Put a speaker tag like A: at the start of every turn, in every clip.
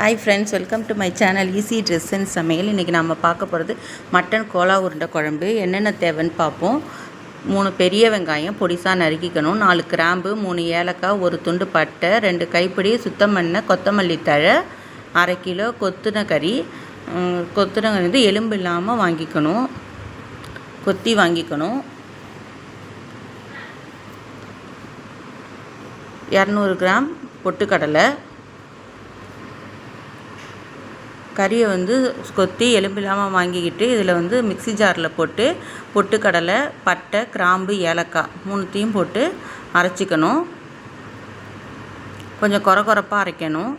A: Hi friends welcome to my channel easy dress and சமையல் இன்றைக்கி நம்ம பார்க்க போகிறது மட்டன் கோலா உருண்டை குழம்பு. என்னென்ன தேவைன்னு பார்ப்போம். மூணு பெரிய வெங்காயம் பொடிசாக நறுக்கிக்கணும். நாலு கிராம்பு மூணு ஏலக்காய் ஒரு துண்டு பட்டை ரெண்டு கைப்பிடி சுத்தம் பண்ண கொத்தமல்லி தழை அரை கிலோ கொத்துன கறி. கொத்துன கறி வந்து எலும்பு இல்லாமல் வாங்கிக்கணும். கொத்தி வாங்கிக்கணும். இரநூறு கிராம் பொட்டுக்கடலை. கறியை வந்து கொத்தி எலும்பு இல்லாமல் வாங்கிக்கிட்டு இதில் வந்து மிக்சி ஜாரில் போட்டு பொட்டுக்கடலை பட்டை கிராம்பு ஏலக்காய் மூணுத்தையும் போட்டு அரைச்சிக்கணும். கொஞ்சம் கொர கொரப்பாக அரைக்கணும்.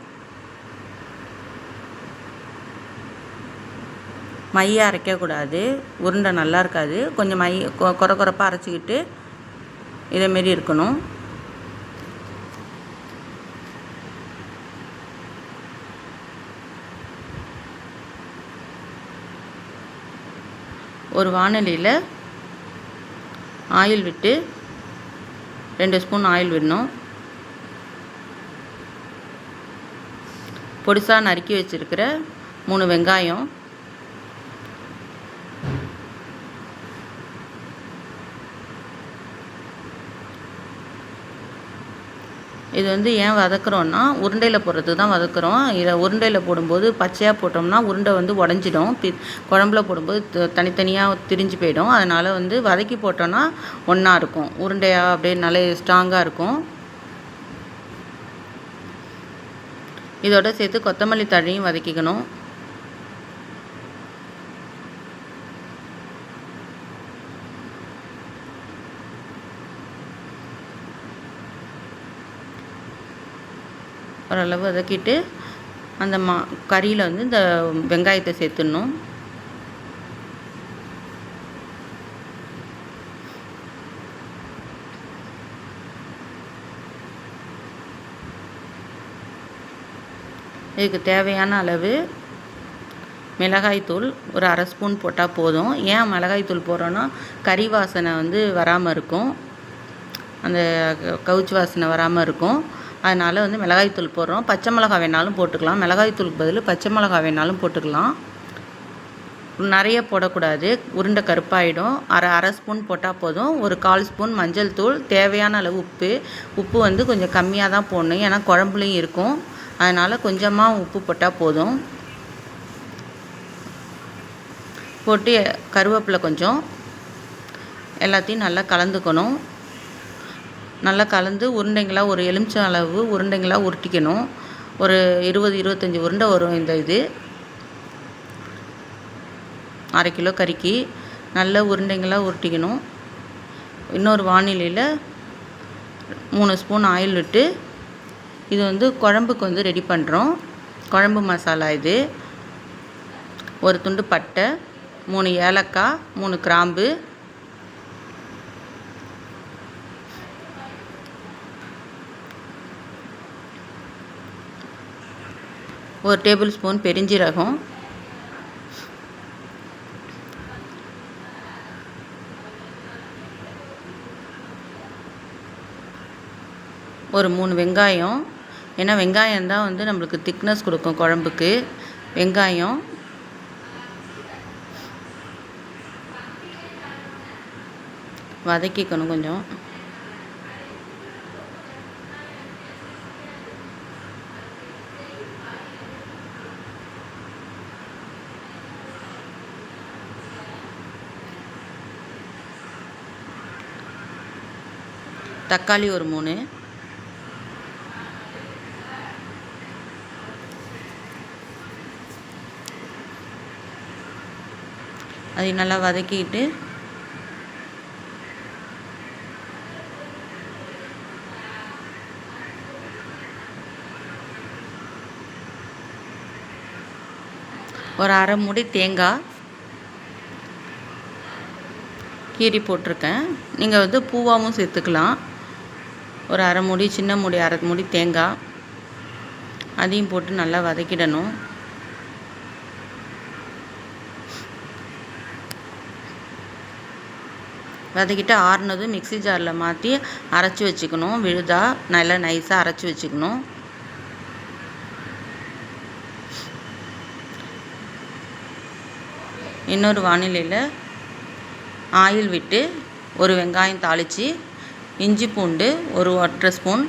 A: மைய அரைக்கக்கூடாது உருண்டை நல்லா இருக்காது. கொஞ்சம் மை கொ- கொர கொரப்பாக அரைச்சிக்கிட்டு இதேமாரி இருக்கணும். ஒரு வானலியில் ஆயில் விட்டு ரெண்டு ஸ்பூன் ஆயில் விடணும். பொடிசாக நறுக்கி வச்சுருக்கிற மூணு வெங்காயம் இது வந்து ஏன் வதக்குறோன்னா உருண்டையில் போடுறதுக்கு தான் வதக்குறோம். இதை உருண்டையில் போடும்போது பச்சையாக போட்டோம்னா உருண்டை வந்து உடஞ்சிடும். பி குழம்புல போடும்போது தனித்தனியாக திரிஞ்சு போயிடும். அதனால் வந்து வதக்கி போட்டோன்னா ஒன்றா இருக்கும். உருண்டையாக அப்படியே நல்ல ஸ்ட்ராங்காக இருக்கும். இதோட சேர்த்து கொத்தமல்லி தழையும் வதக்கிக்கணும். ஓரளவு வதக்கிட்டு அந்த மா கறியில் வந்து இந்த வெங்காயத்தை சேர்த்துடணும். இதுக்கு தேவையான அளவு மிளகாய்த்தூள் ஒரு அரை ஸ்பூன் போட்டால் போதும். ஏன் மிளகாய்த்தூள் போடுறோன்னா கறி வாசனை வந்து வராமல் இருக்கும். அந்த கவுச்சு கவுச்சி வாசனை வராமல் இருக்கும். அதனால் வந்து மிளகாய்த்தூள் போடுறோம். பச்சை மிளகாய் வேணாலும் போட்டுக்கலாம். மிளகாய்த்தூளுக்கு பதில் பச்சை மிளகாய் வேணாலும் போட்டுக்கலாம். நிறைய போடக்கூடாது. உருண்டை கருப்பாயிடும். அரை அரை ஸ்பூன் போட்டால் போதும். ஒரு கால் ஸ்பூன் மஞ்சள் தூள் தேவையான அளவு உப்பு. உப்பு வந்து கொஞ்சம் கம்மியாக தான் போடணும். ஏன்னா குழம்புலையும் இருக்கும். அதனால் கொஞ்சமாக உப்பு போட்டால் போதும். போட்டு கருவேப்பிலை கொஞ்சம். எல்லாத்தையும் நல்லா கலந்துக்கணும். நல்லா கலந்து உருண்டைங்களாக ஒரு எலுமிச்சம் அளவு உருண்டைங்களாக உருட்டிக்கணும். ஒரு இருபது இருபத்தஞ்சி உருண்டை வரும் இந்த இது. அரை கிலோ கறிக்கு நல்ல உருண்டைங்களாக உருட்டிக்கணும். இன்னொரு வானிலையில் மூணு ஸ்பூன் ஆயில் விட்டு இது வந்து குழம்புக்கு வந்து ரெடி பண்ணுறோம் குழம்பு மசாலா இது. ஒரு துண்டு பட்டை மூணு ஏலக்காய் மூணு கிராம்பு ஒரு டேபிள் ஸ்பூன் பெருஞ்சீரகம். ஒரு மூணு வெங்காயம். ஏன்னா வெங்காயம் தான் வந்து நம்மளுக்கு திக்னஸ் கொடுக்கும் குழம்புக்கு. வெங்காயம். வதக்கிக்கணும் கொஞ்சம். தக்காளி ஒரு மூணு. அதை நல்லா வதக்கிட்டு ஒரு அரை மூடி தேங்காய் கீரி போட்டிருக்கேன். நீங்கள் வந்து பூவாவும் சேர்த்துக்கலாம். ஒரு அரை மூடி சின்ன மூடி அரை மூடி தேங்காய். அதையும் போட்டு நல்லா வதக்கிடணும். வதக்கிட்டு ஆறுனதும் மிக்சி ஜாரில் மாற்றி அரைச்சி வச்சுக்கணும். விழுதா நல்லா நைஸாக அரைச்சி வச்சுக்கணும். இன்னொரு வானிலையில் ஆயில் விட்டு ஒரு வெங்காயம் தாளித்து இஞ்சி பூண்டு ஒரு ஒற்றை ஸ்பூன்.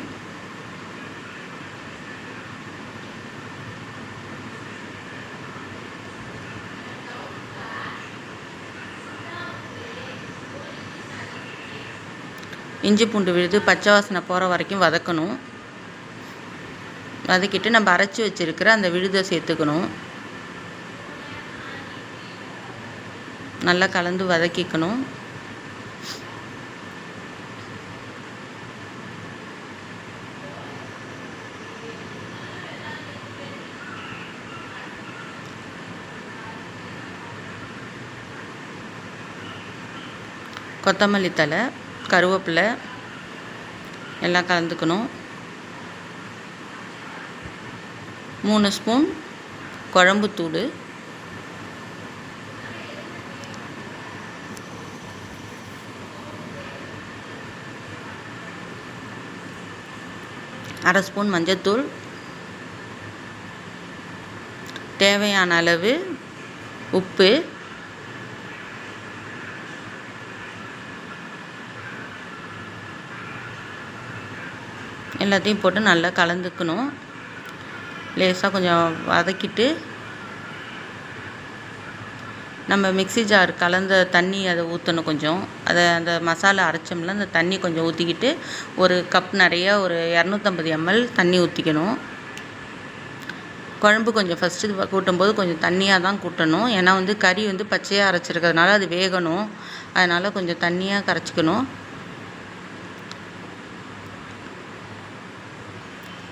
A: இஞ்சி பூண்டு விழுது பச்சை வாசனை போகிற வரைக்கும் வதக்கணும். வதக்கிட்டு நம்ம அரைச்சி வச்சுருக்கிற அந்த விழுதை சேர்த்துக்கணும். நல்லா கலந்து வதக்கிக்கணும். கொத்தமல்லி தழை கருவேப்பிலை எல்லாம் கலந்துக்கணும். மூணு ஸ்பூன் குழம்புத்தூள் அரை ஸ்பூன் மஞ்சத்தூள். தேவையான அளவு உப்பு. எல்லாத்தையும் போட்டு நல்லா கலந்துக்கணும். லேசாக கொஞ்சம் வதக்கிட்டு நம்ம மிக்ஸி ஜார் கலந்த தண்ணி அதை ஊற்றணும் கொஞ்சம். அதை அந்த மசாலா அரைச்சோம்ல அந்த தண்ணி கொஞ்சம் ஊற்றிக்கிட்டு ஒரு கப் நிறைய ஒரு இரநூத்தம்பது எம்எல் தண்ணி ஊற்றிக்கணும் குழம்பு கொஞ்சம் ஃபஸ்ட்டு கூட்டும்போது கொஞ்சம் தண்ணியாக தான் கூட்டணும். ஏன்னா வந்து கறி வந்து பச்சையாக அரைச்சிருக்கிறதுனால அது வேகணும். அதனால் கொஞ்சம் தண்ணியாக கரைச்சிக்கணும்.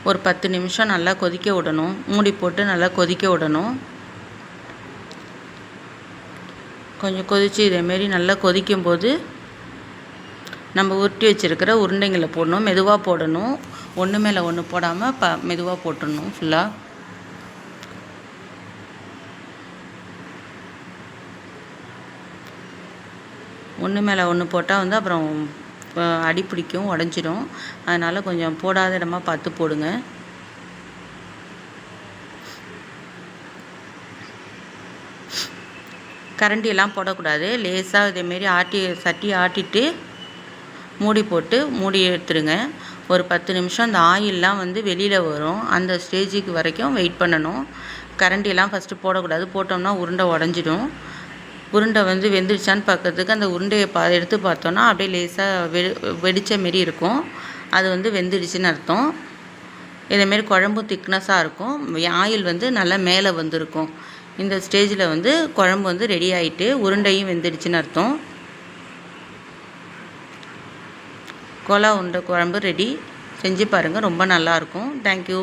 A: ஒரு பத்து நிமிஷம் நல்லா கொதிக்க விடணும். மூடி போட்டு நல்லா கொதிக்க விடணும். கொஞ்சம் கொதித்து இதேமாரி நல்லா கொதிக்கும்போது நம்ம உருட்டி வச்சுருக்கிற உருண்டைங்களை போடணும். மெதுவாக போடணும். ஒன்று மேலே ஒன்று போடாமல் ப மெதுவாக போட்டுடணும் ஃபுல்லாக ஒன்று மேலே ஒன்று போட்டால் வந்து அப்புறம் அடி பிடிக்கும் உடஞ்சிடும் அதனால் கொஞ்சம் போடாத இடமா பார்த்து போடுங்க. கரண்டியெல்லாம் போடக்கூடாது. லேசாக இதேமாரி ஆட்டி சட்டி ஆட்டிட்டு மூடி போட்டு மூடி எடுத்துருங்க. ஒரு பத்து நிமிஷம் அந்த ஆயிலெலாம் வந்து வெளியில் வரும். அந்த ஸ்டேஜுக்கு வரைக்கும் வெயிட் பண்ணணும். கரண்டியெல்லாம் ஃபஸ்ட்டு போடக்கூடாது. போட்டோம்னா உருண்டை உடஞ்சிடும் உருண்டை வந்து வெந்துருச்சான்னு பார்க்கறதுக்கு அந்த உருண்டையை பா எடுத்து பார்த்தோன்னா அப்படியே லேசாக வெ வெடித்த மாரி இருக்கும். அது வந்து வெந்துடுச்சுன்னு அர்த்தம். இதேமாரி குழம்பும் திக்னஸாக இருக்கும். ஆயில் வந்து நல்லா மேலே வந்திருக்கும். இந்த ஸ்டேஜில் வந்து குழம்பு வந்து ரெடி ஆகிட்டு உருண்டையும் வெந்துடுச்சுன்னு அர்த்தம். கோலா உருண்டை குழம்பு ரெடி செஞ்சு பாருங்கள் ரொம்ப நல்லாயிருக்கும் தேங்க்யூ